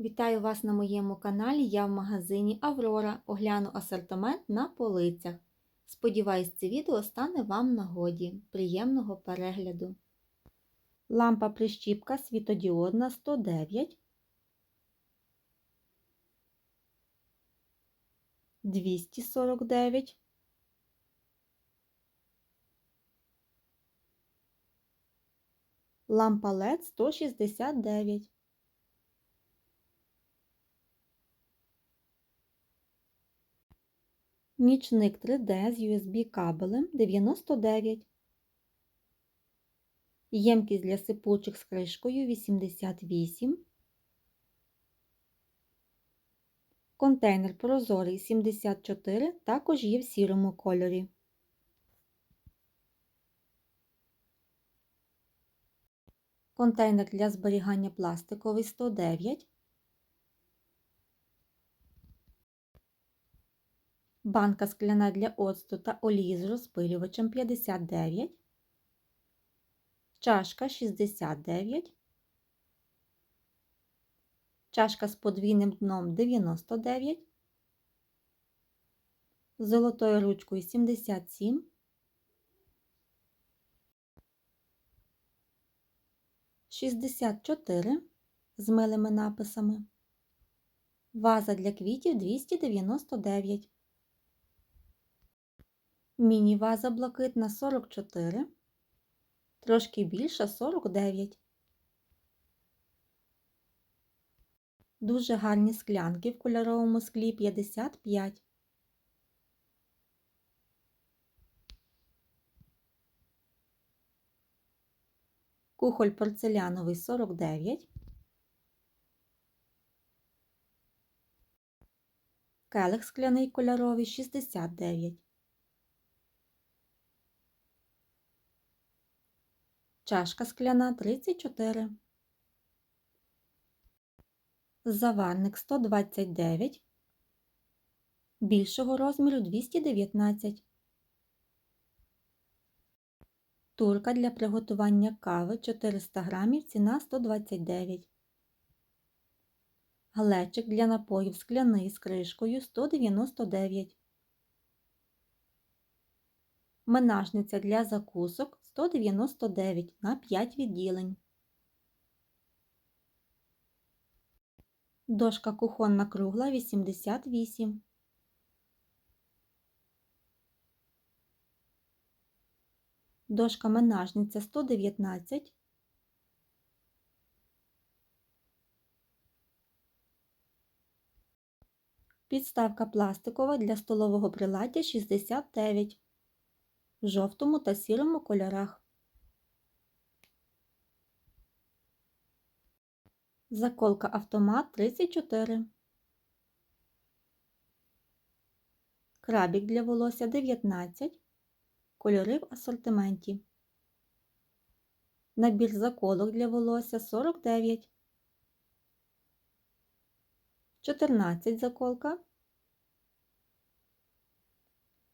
Вітаю вас на моєму каналі. Я в магазині Аврора. Огляну асортимент на полицях. Сподіваюсь, це відео стане вам нагоді. Приємного перегляду. Лампа прищіпка світодіодна 109. 249. Лампа LED 169. Нічник 3D з USB кабелем 99. Ємкість для сипучих з кришкою 88. Контейнер прозорий 74, також є в сірому кольорі. Контейнер для зберігання пластиковий 109. Банка скляна для оцту та олії з розпилювачем 59. Чашка 69. Чашка з подвійним дном 99. З золотою ручкою 77. Шістдесят чотири з милими написами. Ваза для квітів 299. Міні-ваза блакитна 44, трошки більша 49. Дуже гарні склянки в кольоровому склі 55. Кухоль порцеляновий 49. Келих скляний кольоровий 69. Чашка скляна 34. Заварник 129. Більшого розміру 219. Турка для приготування кави 400 грамів, ціна 129. Глечик для напоїв скляний з кришкою 199. Менажниця для закусок 199 на 5 відділень. Дошка кухонна кругла 88. Дошка менажниця 119. Підставка пластикова для столового приладдя 69 в жовтому та сірому кольорах. Заколка автомат 34. Крабік для волосся 19. Кольори в асортименті. Набір заколок для волосся 49. 14 заколка.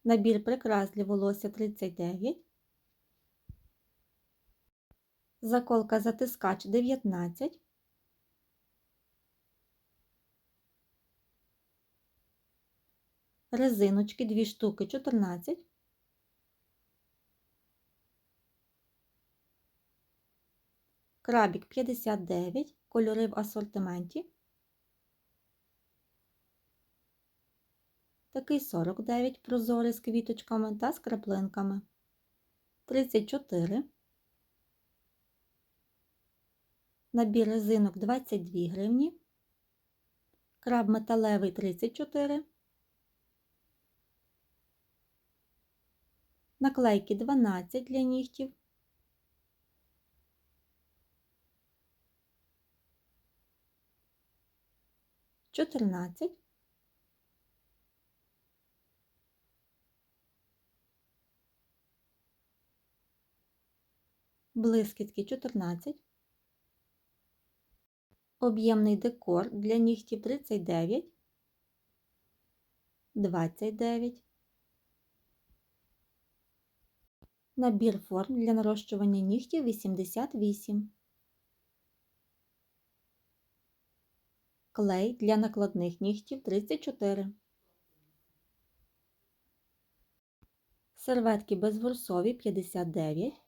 Набір прикрас для волосся 39. Заколка затискач 19. Резиночки 2 штуки 14. Крабік 59. Кольори в асортименті. Такий 49 прозорий з квіточками та з краплинками. 34. Набір резинок 22 гривні. Краб металевий 34. Наклейки 12 для нігтів. Чотирнадцять. Блискітки 14. Об'ємний декор для нігтів 39, 29. Набір форм для нарощування нігтів 88. Клей для накладних нігтів 34. Серветки безворсові 59.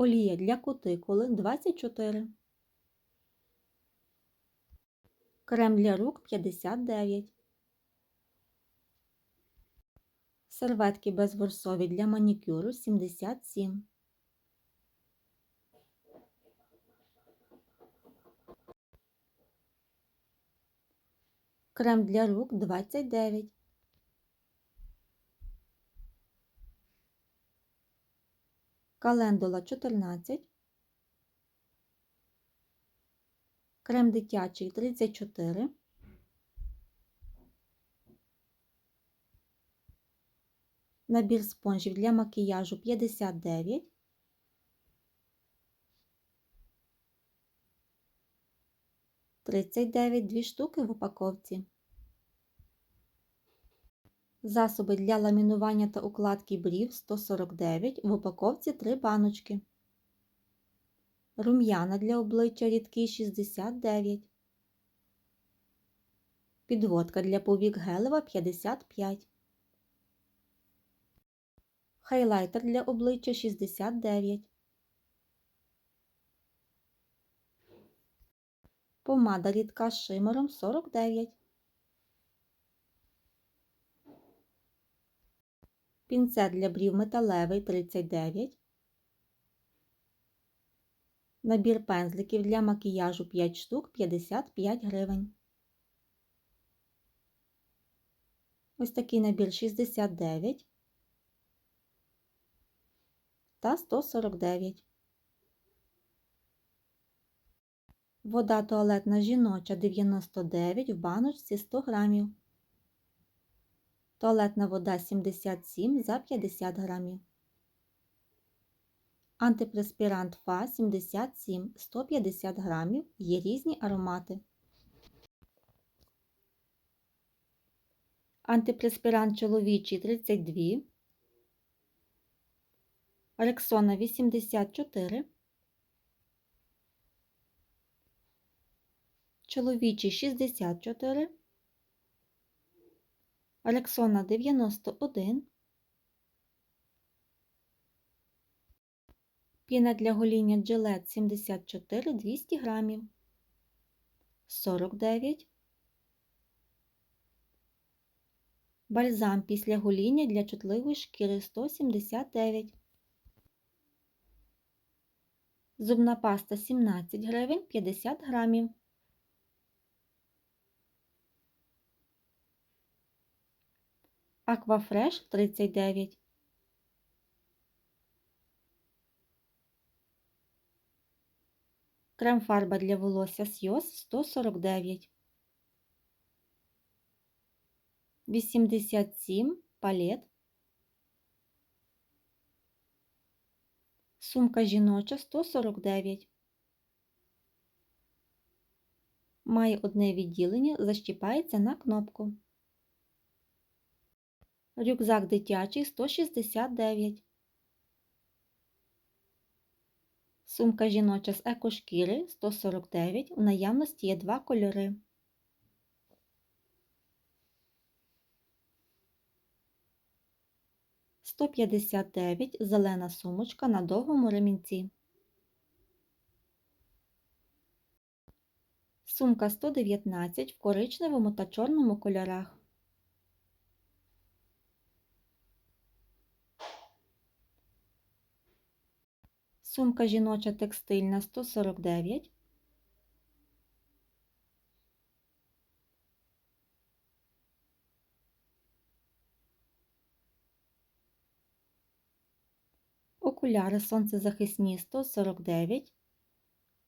Олія для кутикули 24. Крем для рук 59. Серветки безворсові для манікюру 77. Крем для рук 29. Календула 14. Крем дитячий 34. Набір спонжів для макіяжу 59. Тридцять дев'ять дві штуки в упаковці. Засоби для ламінування та укладки брів 149 в упаковці 3 баночки. Рум'яна для обличчя рідкий 69. Підводка для повік гелева 55. Хайлайтер для обличчя 69. Помада рідка з шимером 49. Пінцет для брів металевий 39. Набір пензликів для макіяжу 5 штук 55 гривень. Ось такий набір 69 та 149. Вода туалетна жіноча 99 в баночці 100 грамів. Туалетна вода 77 за 50 грамів. Антипреспірант ФА 77 150 грамів. Є різні аромати. Антипреспірант чоловічий 32. Рексона 84. Чоловічий 64. Рексона 91. Піна для гоління джилет 74 200 грамів. 49. Бальзам після гоління для чутливої шкіри 179. Зубна паста 17 гривень 50 грамів. Аквафреш 39. Крем-фарба для волосся Сйоз 149. 87 палет. Сумка жіноча 149. Має одне відділення, защіпається на кнопку. Рюкзак дитячий 169. Сумка жіноча з екошкіри 149. У наявності є два кольори. Сто п'ятдесят дев'ять зелена сумочка на довгому ремінці. Сумка 119 в коричневому та чорному кольорах. Сумка жіноча текстильна 149. Окуляри сонцезахисні 149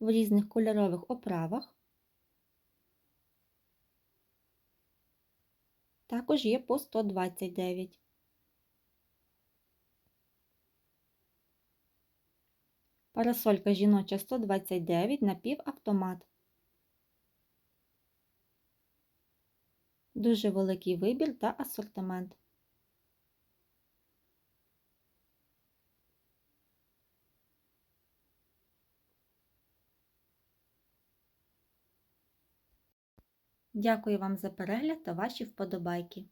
в різних кольорових оправах. Також є по 129. Парасолька жіноча 129 напівавтомат. Дуже великий вибір та асортимент. Дякую вам за перегляд та ваші вподобайки.